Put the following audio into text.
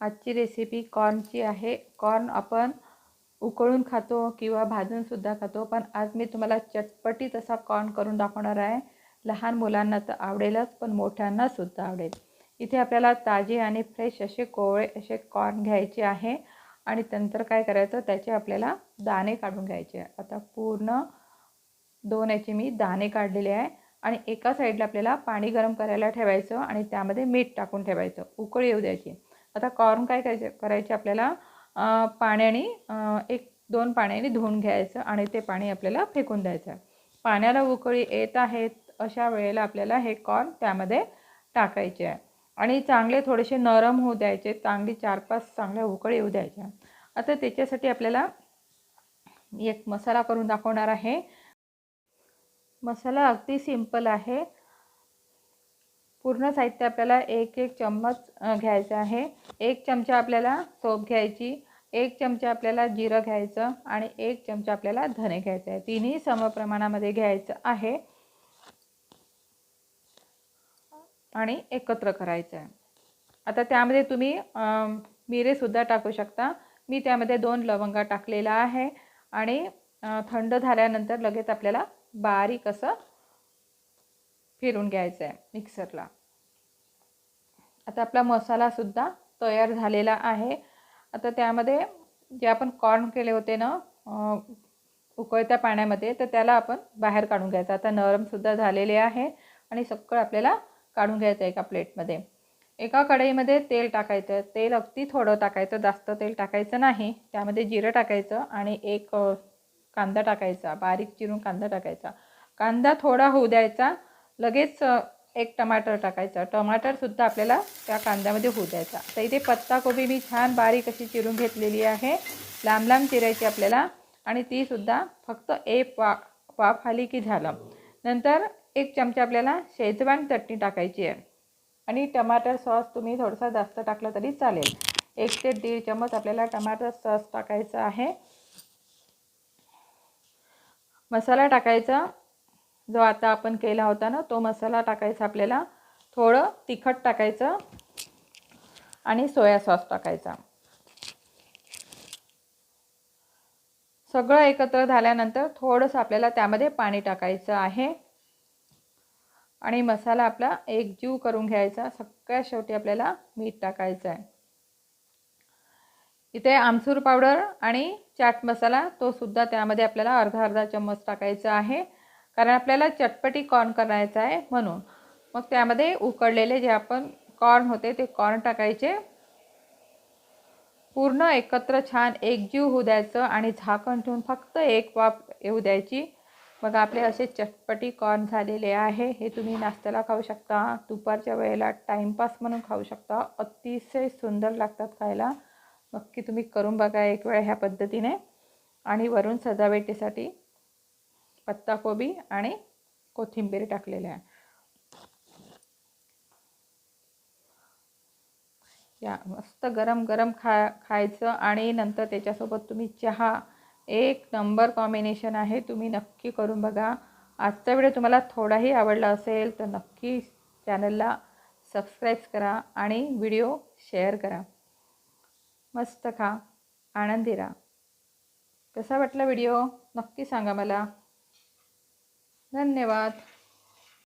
आजची रेसिपी कॉर्नची आहे. कॉर्न आपण उकळून खातो किंवा भाजूनसुद्धा खातो. पण आज मी तुम्हाला चटपटीत असा कॉर्न करून दाखवणार आहे. लहान मुलांना तर आवडेलच पण मोठ्यांनासुद्धा आवडेल. इथे आपल्याला ताजे आणि फ्रेश असे कोवळे असे कॉर्न घ्यायचे आहे. आणि नंतर काय करायचं त्याचे आपल्याला दाणे काढून घ्यायचे. आहे आता पूर्ण दोन याचे मी दाणे काढलेले आहे. आणि एका साईडला आपल्याला पाणी गरम करायला ठेवायचं आणि त्यामध्ये मीठ टाकून ठेवायचं. उकळी येऊ द्यायची. आता कॉर्न काय करायचे करायचे आपल्याला? पाण्याने एक दोन पाण्याने धुवून घ्यायचं आणि ते पाणी आपल्याला फेकून द्यायचं. पाण्याला उकळी येत आहेत अशा वेळेला आपल्याला हे कॉर्न त्यामध्ये टाकायचे. आहे आणि चांगले थोडेसे नरम होऊ द्यायचे. चांगली चार पाच चांगल्या उकळी येऊ द्यायच्या. आता त्याच्यासाठी आपल्याला एक मसाला करून दाखवणार आहे. मसाला अगदी सिंपल आहे. पूर्ण साहित्य आपल्याला एक एक चम्मच घ्यायचं आहे. एक चमचा आपल्याला सोप घ्यायची एक चमचा आपल्याला जिरं घ्यायचं आणि एक चमचा आपल्याला धने घ्यायचं आहे. तिन्ही समप्रमाणामध्ये घ्यायचं आहे. आणि एकत्र करायचं आहे. आता त्यामध्ये तुम्ही मिरेसुद्धा टाकू शकता. मी त्यामध्ये दोन लवंगा टाकलेला आहे आणि थंड झाल्यानंतर लगेच आपल्याला बारीक असं फिरून घ्यायचं आहे मिक्सरला. आता आपला मसालासुद्धा तयार झालेला आहे. आता त्यामध्ये जे आपण कॉर्न केले होते ना उकळत्या पाण्यामध्ये तर त्याला आपण बाहेर काढून घ्यायचं. आता नरमसुद्धा झालेले आहे आणि सगळं आपल्याला काढून घ्यायचं एका प्लेटमध्ये. एका कढईमध्ये तेल टाकायचं. तेल अगदी थोडं टाकायचं जास्त तेल टाकायचं नाही. त्यामध्ये जिरं टाकायचं आणि एक कांदा टाकायचा बारीक चिरून कांदा टाकायचा. कांदा थोडा होऊ द्यायचा. लगेच एक टमाटर टाकायचं. टमाटरसुद्धा आपल्याला त्या कांद्यामध्ये होऊ द्यायचा. तर इथे पत्ताकोबी मी छान बारीक अशी चिरून घेतलेली आहे. लांब लांब चिरायची आपल्याला. आणि तीसुद्धा फक्त एक वा वाफ आली की झालं. नंतर एक चमचा आपल्याला शेजवान चटणी टाकायची आहे. आणि टमाटर सॉस तुम्ही थोडंसं जास्त टाकलं तरी चालेल. एक ते दीड चमच आपल्याला टमाटर सॉस टाकायचं आहे. मसाला टाकायचा. जो आता आपण केला होता ना तो मसाला टाकायचा आपल्याला. थोडं तिखट टाकायचं आणि सोया सॉस टाकायचा. सगळं एकत्र झाल्यानंतर थोडंसं आपल्याला त्यामध्ये पाणी टाकायचं आहे. आणि मसाला आपला एकजीव करून घ्यायचा. सगळ्या शेवटी आपल्याला मीठ टाकायचं आहे. इथे आमसूर पावडर आणि चाट मसाला तो सुद्धा त्यामध्ये आपल्याला अर्धा अर्धा चम्मच टाकायचा आहे. कारण आपल्याला चटपटी कॉर्न करायचा आहे म्हणून. मग त्यामध्ये उकडलेले जे आपण कॉर्न होते ते कॉर्न टाकायचे. पूर्ण एकत्र छान एकजीव होऊ द्यायचं आणि झाकण ठेवून फक्त एक वाफ येऊ द्यायची. मग आपले असे चटपटी कॉर्न झालेले आहे. हे तुम्ही नाश्त्याला खाऊ शकता दुपारच्या वेळेला टाईमपास म्हणून खाऊ शकता. अतिशय सुंदर लागतात खायला. नक्की तुम्ही करून बघा एक वेळ ह्या पद्धतीने. आणि वरून सजावटीसाठी पत्ताकोबी आणि कोथिंबीर टाकलेले आहे. या मस्त गरम गरम खा खायचं आणि नंतर त्याच्यासोबत तुम्ही चहा एक नंबर कॉम्बिनेशन आहे. तुम्ही नक्की करून बघा. आजचा व्हिडिओ तुम्हाला थोडाही आवडला असेल तर नक्की चॅनलला सबस्क्राईब करा आणि व्हिडिओ शेअर करा. मस्त खा. आनंदी राहा. कसा वाटला व्हिडिओ? नक्की सांगा मला. धन्यवाद.